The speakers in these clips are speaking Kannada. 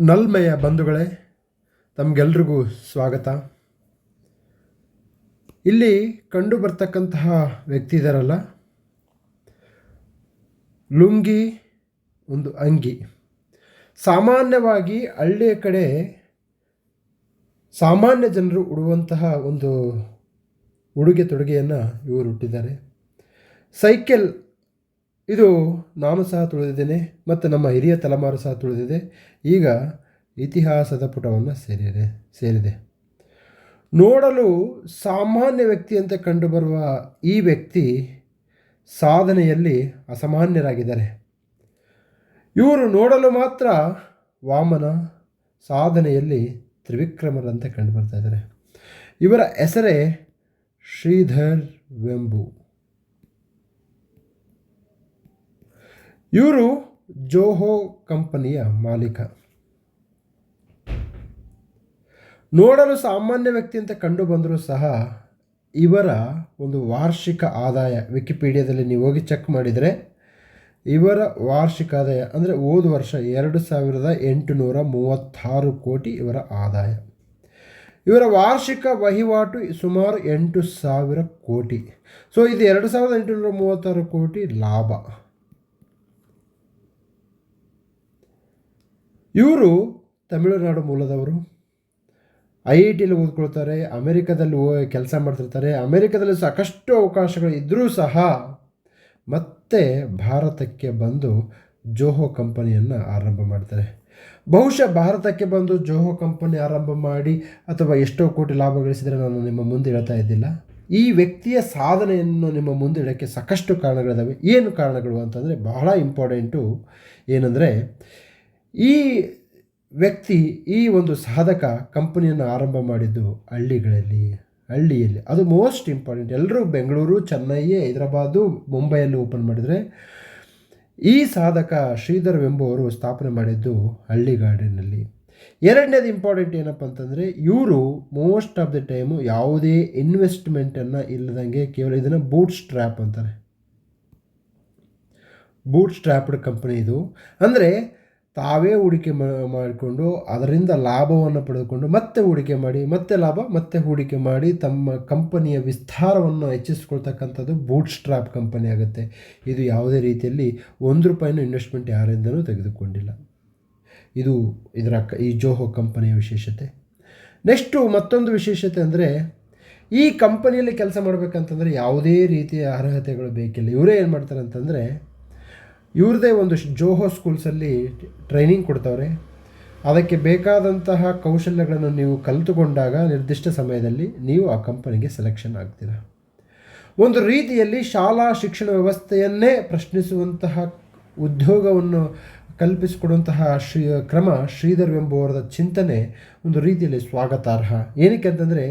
ನಲ್ಮೆಯ ಬಂಧುಗಳೇ, ತಮಗೆಲ್ರಿಗೂ ಸ್ವಾಗತ. ಇಲ್ಲಿ ಕಂಡು ಬರ್ತಕ್ಕಂತಹ ವ್ಯಕ್ತಿ ಇದಾರಲ್ಲ? ಲುಂಗಿ, ಒಂದು ಅಂಗಿ. ಸಾಮಾನ್ಯವಾಗಿ ಹಳ್ಳಿಯ ಕಡೆ ಸಾಮಾನ್ಯ ಜನರು ಉಡುವಂತಹ ಒಂದು ಉಡುಗೆ ತೊಡುಗೆಯನ್ನು ಇವರು ಹುಟ್ಟಿದ್ದಾರೆ ಸೈಕಲ್ ಇದು ನಾನು ಸಹ ತುಳಿದಿದ್ದೇನೆ ಮತ್ತು ನಮ್ಮ ಹಿರಿಯ ತಲೆಮಾರು ಸಹ ತುಳಿದಿದೆ. ಈಗ ಇತಿಹಾಸದ ಪುಟವನ್ನು ಸೇರಿದೆ ಸೇರಿದೆ. ನೋಡಲು ಸಾಮಾನ್ಯ ವ್ಯಕ್ತಿಯಂತೆ ಕಂಡುಬರುವ ಈ ವ್ಯಕ್ತಿ ಸಾಧನೆಯಲ್ಲಿ ಅಸಾಮಾನ್ಯರಾಗಿದ್ದಾರೆ. ಇವರು ನೋಡಲು ಮಾತ್ರ ವಾಮನ ಸಾಧನೆಯಲ್ಲಿ ತ್ರಿವಿಕ್ರಮರಂತೆ ಕಂಡುಬರ್ತಾ ಇದ್ದಾರೆ. ಇವರ ಹೆಸರೇ ಶ್ರೀಧರ್ ವೆಂಬು. ಇವರು ಜೋಹೋ ಕಂಪನಿಯ ಮಾಲೀಕ. ನೋಡಲು ಸಾಮಾನ್ಯ ವ್ಯಕ್ತಿ ಅಂತ ಕಂಡು ಬಂದರೂ ಸಹ ಇವರ ಒಂದು ವಾರ್ಷಿಕ ಆದಾಯ ವಿಕಿಪೀಡಿಯಾದಲ್ಲಿ ನೀವು ಹೋಗಿ ಚೆಕ್ ಮಾಡಿದರೆ ಇವರ ವಾರ್ಷಿಕ ಆದಾಯ ಅಂದರೆ ಹೋದ ವರ್ಷ ಎರಡು ಸಾವಿರದ ಎಂಟುನೂರ ಮೂವತ್ತಾರು ಕೋಟಿ ಇವರ ಆದಾಯ. ಇವರ ವಾರ್ಷಿಕ ವಹಿವಾಟು ಸುಮಾರು ಎಂಟು ಸಾವಿರ ಕೋಟಿ. ಸೊ ಇದು ಎರಡು ಸಾವಿರದ ಎಂಟುನೂರ ಮೂವತ್ತಾರು ಕೋಟಿ ಲಾಭ. ಇವರು ತಮಿಳುನಾಡು ಮೂಲದವರು. ಐ ಐ ಟಿಯಲ್ಲಿ ಓದ್ಕೊಳ್ತಾರೆ, ಅಮೆರಿಕದಲ್ಲಿ ಕೆಲಸ ಮಾಡ್ತಿರ್ತಾರೆ. ಅಮೇರಿಕಾದಲ್ಲಿ ಸಾಕಷ್ಟು ಅವಕಾಶಗಳು ಇದ್ದರೂ ಸಹ ಮತ್ತೆ ಭಾರತಕ್ಕೆ ಬಂದು ಜೋಹೋ ಕಂಪನಿಯನ್ನು ಆರಂಭ ಮಾಡ್ತಾರೆ. ಬಹುಶಃ ಭಾರತಕ್ಕೆ ಬಂದು ಜೋಹೋ ಕಂಪನಿ ಆರಂಭ ಮಾಡಿ ಅಥವಾ ಎಷ್ಟೋ ಕೋಟಿ ಲಾಭ ಗಳಿಸಿದರೆ ನಾನು ನಿಮ್ಮ ಮುಂದೆ ಹೇಳ್ತಾ ಇದ್ದಿಲ್ಲ. ಈ ವ್ಯಕ್ತಿಯ ಸಾಧನೆಯನ್ನು ನಿಮ್ಮ ಮುಂದೆ ಇಡೋಕ್ಕೆ ಸಾಕಷ್ಟು ಕಾರಣಗಳಿದ್ದಾವೆ ಏನು ಕಾರಣಗಳು ಅಂತಂದರೆ ಬಹಳ ಇಂಪಾರ್ಟೆಂಟು ಏನಂದರೆ ಈ ವ್ಯಕ್ತಿ, ಈ ಒಂದು ಸಾಧಕ ಕಂಪನಿಯನ್ನು ಆರಂಭ ಮಾಡಿದ್ದು ಹಳ್ಳಿಗಳಲ್ಲಿ, ಹಳ್ಳಿಯಲ್ಲಿ. ಅದು ಮೋಸ್ಟ್ ಇಂಪಾರ್ಟೆಂಟ್ ಎಲ್ಲರೂ ಬೆಂಗಳೂರು, ಚೆನ್ನೈ, ಹೈದರಾಬಾದು, ಮುಂಬೈಯಲ್ಲಿ ಓಪನ್ ಮಾಡಿದರೆ, ಈ ಸಾಧಕ ಶ್ರೀಧರ್ ಎಂಬುವರು ಸ್ಥಾಪನೆ ಮಾಡಿದ್ದು ಹಳ್ಳಿಗಾಡಿನಲ್ಲಿ ಎರಡನೇದು ಇಂಪಾರ್ಟೆಂಟ್ ಏನಪ್ಪ ಅಂತಂದರೆ, ಇವರು ಮೋಸ್ಟ್ ಆಫ್ ದಿ ಟೈಮು ಯಾವುದೇ ಇನ್ವೆಸ್ಟ್ಮೆಂಟನ್ನು ಇಲ್ಲದಂಗೆ ಕೇವಲ ಇದನ್ನು ಬೂಟ್ ಸ್ಟ್ರ್ಯಾಪ್ ಅಂತಾರೆ. ಬೂಟ್ ಸ್ಟ್ರ್ಯಾಪ್ಡ್ ಕಂಪನಿ ಇದು. ಅಂದರೆ ತಾವೇ ಹೂಡಿಕೆ ಮಾಡಿಕೊಂಡು ಅದರಿಂದ ಲಾಭವನ್ನು ಪಡೆದುಕೊಂಡು ಮತ್ತೆ ಹೂಡಿಕೆ ಮಾಡಿ, ಮತ್ತೆ ಲಾಭ, ಮತ್ತೆ ಹೂಡಿಕೆ ಮಾಡಿ ತಮ್ಮ ಕಂಪನಿಯ ವಿಸ್ತಾರವನ್ನು ಹೆಚ್ಚಿಸ್ಕೊಳ್ತಕ್ಕಂಥದ್ದು ಬೂಟ್ ಸ್ಟ್ರಾಪ್ ಕಂಪನಿ ಆಗುತ್ತೆ. ಇದು ಯಾವುದೇ ರೀತಿಯಲ್ಲಿ ಒಂದು ರೂಪಾಯಿನೂ ಇನ್ವೆಸ್ಟ್ಮೆಂಟ್ ಯಾರಿಂದಲೂ ತೆಗೆದುಕೊಂಡಿಲ್ಲ. ಇದು ಇದರ ಈ ಜೋಹೋ ಕಂಪನಿಯ ವಿಶೇಷತೆ. ನೆಕ್ಸ್ಟು ಮತ್ತೊಂದು ವಿಶೇಷತೆ ಅಂದರೆ ಈ ಕಂಪನಿಯಲ್ಲಿ ಕೆಲಸ ಮಾಡಬೇಕಂತಂದರೆ ಯಾವುದೇ ರೀತಿಯ ಅರ್ಹತೆಗಳು ಬೇಕಿಲ್ಲ. ಇವರೇ ಏನು ಮಾಡ್ತಾರೆ ಅಂತಂದರೆ ಇವ್ರದ್ದೇ ಒಂದು ಜೋಹೋ ಸ್ಕೂಲ್ಸಲ್ಲಿ ಟ್ರೈನಿಂಗ್ ಕೊಡ್ತವ್ರೆ. ಅದಕ್ಕೆ ಬೇಕಾದಂತಹ ಕೌಶಲ್ಯಗಳನ್ನು ನೀವು ಕಲಿತುಕೊಂಡಾಗ ನಿರ್ದಿಷ್ಟ ಸಮಯದಲ್ಲಿ ನೀವು ಆ ಕಂಪನಿಗೆ ಸೆಲೆಕ್ಷನ್ ಆಗ್ತೀರ. ಒಂದು ರೀತಿಯಲ್ಲಿ ಶಾಲಾ ಶಿಕ್ಷಣ ವ್ಯವಸ್ಥೆಯನ್ನೇ ಪ್ರಶ್ನಿಸುವಂತಹ ಉದ್ಯೋಗವನ್ನು ಕಲ್ಪಿಸಿಕೊಡುವಂತಹ ಶ್ರೀ, ಕ್ರಮ ಶ್ರೀಧರ್ ಎಂಬುವರದ ಚಿಂತನೆ ಒಂದು ರೀತಿಯಲ್ಲಿ ಸ್ವಾಗತಾರ್ಹ. ಏನಕ್ಕೆ ಅಂತಂದರೆ,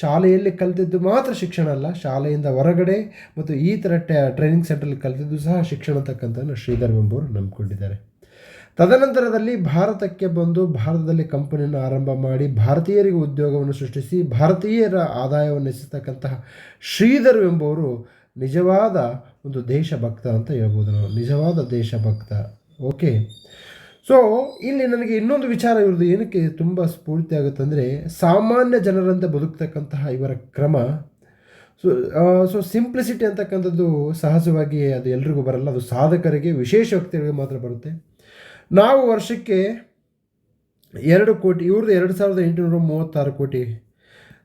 ಶಾಲೆಯಲ್ಲಿ ಕಲಿತಿದ್ದು ಮಾತ್ರ ಶಿಕ್ಷಣ ಅಲ್ಲ, ಶಾಲೆಯಿಂದ ಹೊರಗಡೆ ಮತ್ತು ಈ ಥರ ಟ್ರೈನಿಂಗ್ ಸೆಂಟ್ರಲ್ಲಿ ಕಲಿತಿದ್ದು ಸಹ ಶಿಕ್ಷಣ ಅಂತಕ್ಕಂಥದ್ದು ಶ್ರೀಧರ್ ಎಂಬುವರು ನಂಬಿಕೊಂಡಿದ್ದಾರೆ. ತದನಂತರದಲ್ಲಿ ಭಾರತಕ್ಕೆ ಬಂದು ಭಾರತದಲ್ಲಿ ಕಂಪನಿಯನ್ನು ಆರಂಭ ಮಾಡಿ ಭಾರತೀಯರಿಗೆ ಉದ್ಯೋಗವನ್ನು ಸೃಷ್ಟಿಸಿ ಭಾರತೀಯರ ಆದಾಯವನ್ನು ಹೆಚ್ಚಿಸ್ತಕ್ಕಂತಹ ಶ್ರೀಧರ್ ಎಂಬುವರು ನಿಜವಾದ ಒಂದು ದೇಶಭಕ್ತ ಅಂತ ಹೇಳ್ಬೋದು ನಾವು. ನಿಜವಾದ ದೇಶಭಕ್ತ. ಓಕೆ ಸೊ ಇಲ್ಲಿ ನನಗೆ ಇನ್ನೊಂದು ವಿಚಾರ ಇರೋದು ಏನಕ್ಕೆ ತುಂಬ ಸ್ಫೂರ್ತಿ ಆಗುತ್ತಂದರೆ ಸಾಮಾನ್ಯ ಜನರಂತೆ ಬದುಕ್ತಕ್ಕಂತಹ ಇವರ ಕ್ರಮ. ಸೊ ಸೊ ಸಿಂಪ್ಲಿಸಿಟಿ ಅಂತಕ್ಕಂಥದ್ದು ಸಹಜವಾಗಿ ಅದು ಎಲ್ರಿಗೂ ಬರಲ್ಲ. ಅದು ಸಾಧಕರಿಗೆ, ವಿಶೇಷ ವ್ಯಕ್ತಿಗಳಿಗೆ ಮಾತ್ರ ಬರುತ್ತೆ. ನಾವು ವರ್ಷಕ್ಕೆ ಎರಡು ಕೋಟಿ, ಇವ್ರದ್ದು ಎರಡು ಸಾವಿರದ ಎಂಟುನೂರ ಮೂವತ್ತಾರು ಕೋಟಿ.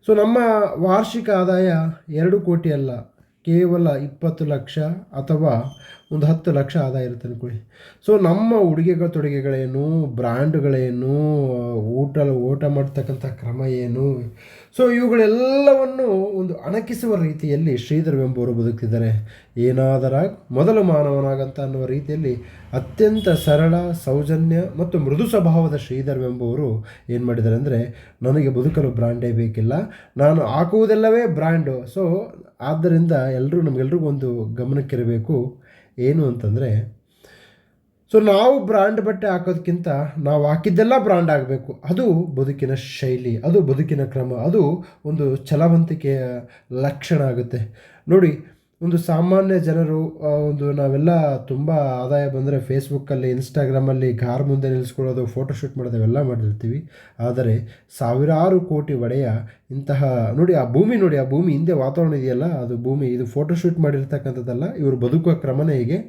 ಸೊ ನಮ್ಮ ವಾರ್ಷಿಕ ಆದಾಯ ಎರಡು ಕೋಟಿ ಅಲ್ಲ. ಕೇವಲ ಇಪ್ಪತ್ತು ಲಕ್ಷ ಅಥವಾ ಒಂದು ಹತ್ತು ಲಕ್ಷ ಆದಾಯ ಇರುತ್ತೆ ಅಂದ್ಕೊಳ್ಳಿ ಸೊ ನಮ್ಮ ಉಡುಗೆಗಳ ತೊಡುಗೆಗಳೇನು, ಬ್ರ್ಯಾಂಡ್ಗಳೇನು, ಊಟ ಊಟ ಮಾಡ್ತಕ್ಕಂಥ ಕ್ರಮ ಏನು? ಸೊ ಇವುಗಳೆಲ್ಲವನ್ನು ಒಂದು ಅಣಕಿಸುವ ರೀತಿಯಲ್ಲಿ ಶ್ರೀಧರ್ ಎಂಬುವರು ಬದುಕ್ತಿದ್ದಾರೆ. ಏನಾದರ ಮೊದಲು ಮಾನವನಾಗಂತ ಅನ್ನುವ ರೀತಿಯಲ್ಲಿ ಅತ್ಯಂತ ಸರಳ, ಸೌಜನ್ಯ ಮತ್ತು ಮೃದು ಸ್ವಭಾವದ ಶ್ರೀಧರ್ ಎಂಬುವರು ಏನು ಮಾಡಿದ್ದಾರೆ ಅಂದರೆ, ನನಗೆ ಬದುಕಲು ಬ್ರ್ಯಾಂಡೇ ಬೇಕಿಲ್ಲ, ನಾನು ಹಾಕುವುದೆಲ್ಲವೇ ಬ್ರ್ಯಾಂಡು. ಸೊ ಆದ್ದರಿಂದ ಎಲ್ಲರೂ ನಮಗೆಲ್ರಿಗೂ ಒಂದು ಗಮನಕ್ಕಿರಬೇಕು. ಏನು ಅಂತಂದರೆ ಸೊ ನಾವು ಬ್ರ್ಯಾಂಡ್ ಬಟ್ಟೆ ಹಾಕೋದಕ್ಕಿಂತ ನಾವು ಹಾಕಿದ್ದೆಲ್ಲ ಬ್ರ್ಯಾಂಡ್ ಆಗಬೇಕು. ಅದು ಬದುಕಿನ ಶೈಲಿ, ಅದು ಬದುಕಿನ ಕ್ರಮ, ಅದು ಒಂದು ಛಲವಂತಿಕೆಯ ಲಕ್ಷಣ ಆಗುತ್ತೆ. ನೋಡಿ ಒಂದು ಸಾಮಾನ್ಯ ಜನರು ಒಂದು ನಾವೆಲ್ಲ ತುಂಬ ಆದಾಯ ಬಂದರೆ ಫೇಸ್ಬುಕ್ಕಲ್ಲಿ ಇನ್ಸ್ಟಾಗ್ರಾಮಲ್ಲಿ ಕಾರ್ ಮುಂದೆ ನಿಲ್ಲಿಸ್ಕೊಳ್ಳೋದು ಫೋಟೋಶೂಟ್ ಮಾಡೋದು ಇವೆಲ್ಲ ಮಾಡಿರ್ತೀವಿ. ಆದರೆ ಸಾವಿರಾರು ಕೋಟಿ ಒಡೆಯ ಇಂತಹ, ನೋಡಿ ಆ ಭೂಮಿ, ನೋಡಿ ಆ ಭೂಮಿ ಹಿಂದೆ ವಾತಾವರಣ ಇದೆಯಲ್ಲ, ಅದು ಭೂಮಿ, ಇದು ಫೋಟೋಶೂಟ್ ಮಾಡಿರ್ತಕ್ಕಂಥದ್ದಲ್ಲ, ಇವರು ಬದುಕುವ ಕ್ರಮನೇ ಹೀಗೆ.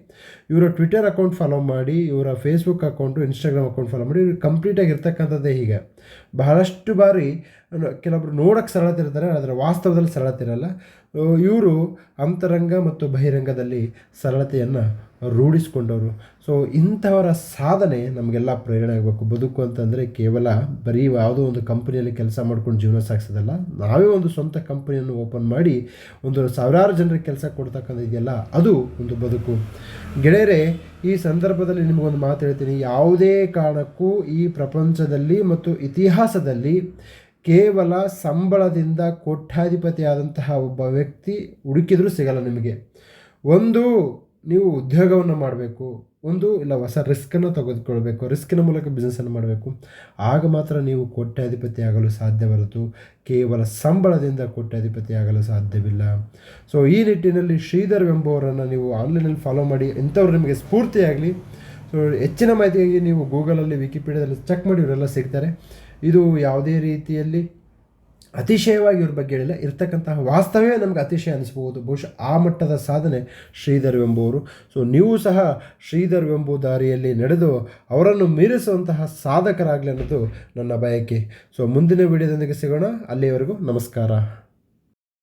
ಇವರ ಟ್ವಿಟರ್ ಅಕೌಂಟ್ ಫಾಲೋ ಮಾಡಿ, ಇವರ Facebook account Instagram account follow ಮಾಡಿ, ಇವರು ಕಂಪ್ಲೀಟಾಗಿ ಇರ್ತಕ್ಕಂಥದ್ದೇ ಹೀಗೆ. ಬಹಳಷ್ಟು ಬಾರಿ ಕೆಲವೊಬ್ರು ನೋಡೋಕ್ಕೆ ಸರಳತೆ ಇರ್ತಾರೆ, ಆದರೆ ವಾಸ್ತವದಲ್ಲಿ ಸರಳತೆ ಇರಲ್ಲ. ಇವರು ಅಂತರಂಗ ಮತ್ತು ಬಹಿರಂಗದಲ್ಲಿ ಸರಳತೆಯನ್ನು ರೂಢಿಸ್ಕೊಂಡವರು. ಸೊ ಇಂಥವರ ಸಾಧನೆ ನಮಗೆಲ್ಲ ಪ್ರೇರಣೆ ಆಗಬೇಕು. ಬದುಕು ಅಂತಂದರೆ ಕೇವಲ ಬರೀ ಯಾವುದೋ ಒಂದು ಕಂಪನಿಯಲ್ಲಿ ಕೆಲಸ ಮಾಡ್ಕೊಂಡು ಜೀವನ ಸಾಗಿಸೋದಲ್ಲ, ನಾವೇ ಒಂದು ಸ್ವಂತ ಕಂಪನಿಯನ್ನು ಓಪನ್ ಮಾಡಿ ಒಂದು ಸಾವಿರಾರು ಜನರಿಗೆ ಕೆಲಸ ಕೊಡ್ತಕ್ಕಂಥ ಇದೆಯಲ್ಲ, ಅದು ಒಂದು ಬದುಕು. ಗೆಳೆಯರೆ, ಈ ಸಂದರ್ಭದಲ್ಲಿ ನಿಮಗೊಂದು ಮಾತು ಹೇಳ್ತೀನಿ. ಯಾವುದೇ ಕಾರಣಕ್ಕೂ ಈ ಪ್ರಪಂಚದಲ್ಲಿ ಮತ್ತು ಇತಿಹಾಸದಲ್ಲಿ ಕೇವಲ ಸಂಬಳದಿಂದ ಕೋಟ್ಯಾಧಿಪತಿಯಾದಂತಹ ಒಬ್ಬ ವ್ಯಕ್ತಿ ಹುಡುಕಿದರೂ ಸಿಗಲ್ಲ ನಿಮಗೆ. ಒಂದು, ನೀವು ಉದ್ಯೋಗವನ್ನು ಮಾಡಬೇಕು. ಒಂದು, ಇಲ್ಲ ಹೊಸ ರಿಸ್ಕನ್ನು ತೆಗೆದುಕೊಳ್ಬೇಕು. ರಿಸ್ಕಿನ ಮೂಲಕ ಬಿಸ್ನೆಸ್ಸನ್ನು ಮಾಡಬೇಕು. ಆಗ ಮಾತ್ರ ನೀವು ಕೋಟ್ಯಾಧಿಪತಿ ಆಗಲು ಸಾಧ್ಯ ಹೊರತು ಕೇವಲ ಸಂಬಳದಿಂದ ಕೋಟ್ಯಾಧಿಪತಿ ಆಗಲು ಸಾಧ್ಯವಿಲ್ಲ. ಸೊ ಈ ನಿಟ್ಟಿನಲ್ಲಿ ಶ್ರೀಧರ್ ಎಂಬುವರನ್ನು ನೀವು ಆನ್ಲೈನಲ್ಲಿ ಫಾಲೋ ಮಾಡಿ. ಇಂಥವ್ರು ನಿಮಗೆ ಸ್ಫೂರ್ತಿಯಾಗಲಿ. ಸೊ ಹೆಚ್ಚಿನ ಮಾಹಿತಿಗಾಗಿ ನೀವು ಗೂಗಲಲ್ಲಿ ವಿಕಿಪೀಡಿಯಾದಲ್ಲಿ ಚೆಕ್ ಮಾಡಿ, ಇವರೆಲ್ಲ ಸಿಗ್ತಾರೆ. ಇದು ಯಾವುದೇ ರೀತಿಯಲ್ಲಿ ಅತಿಶಯವಾಗಿ ಇವ್ರ ಬಗ್ಗೆ ಹೇಳಿಲ್ಲ. ಇರ್ತಕ್ಕಂತಹ ವಾಸ್ತವ್ಯ ನಮಗೆ ಅತಿಶಯ ಅನಿಸ್ಬೋದು. ಬಹುಶಃ ಆ ಮಟ್ಟದ ಸಾಧನೆ ಶ್ರೀಧರ್ ಎಂಬುವರು. ಸೊ ನೀವು ಸಹ ಶ್ರೀಧರ್ ಎಂಬು ದಾರಿಯಲ್ಲಿ ನಡೆದು ಅವರನ್ನು ಮೀರಿಸುವಂತಹ ಸಾಧಕರಾಗಲಿ ಅನ್ನೋದು ನನ್ನ ಬಯಕೆ. ಸೊ ಮುಂದಿನ ವಿಡಿಯೋದೊಂದಿಗೆ ಸಿಗೋಣ. ಅಲ್ಲಿಯವರೆಗೂ ನಮಸ್ಕಾರ.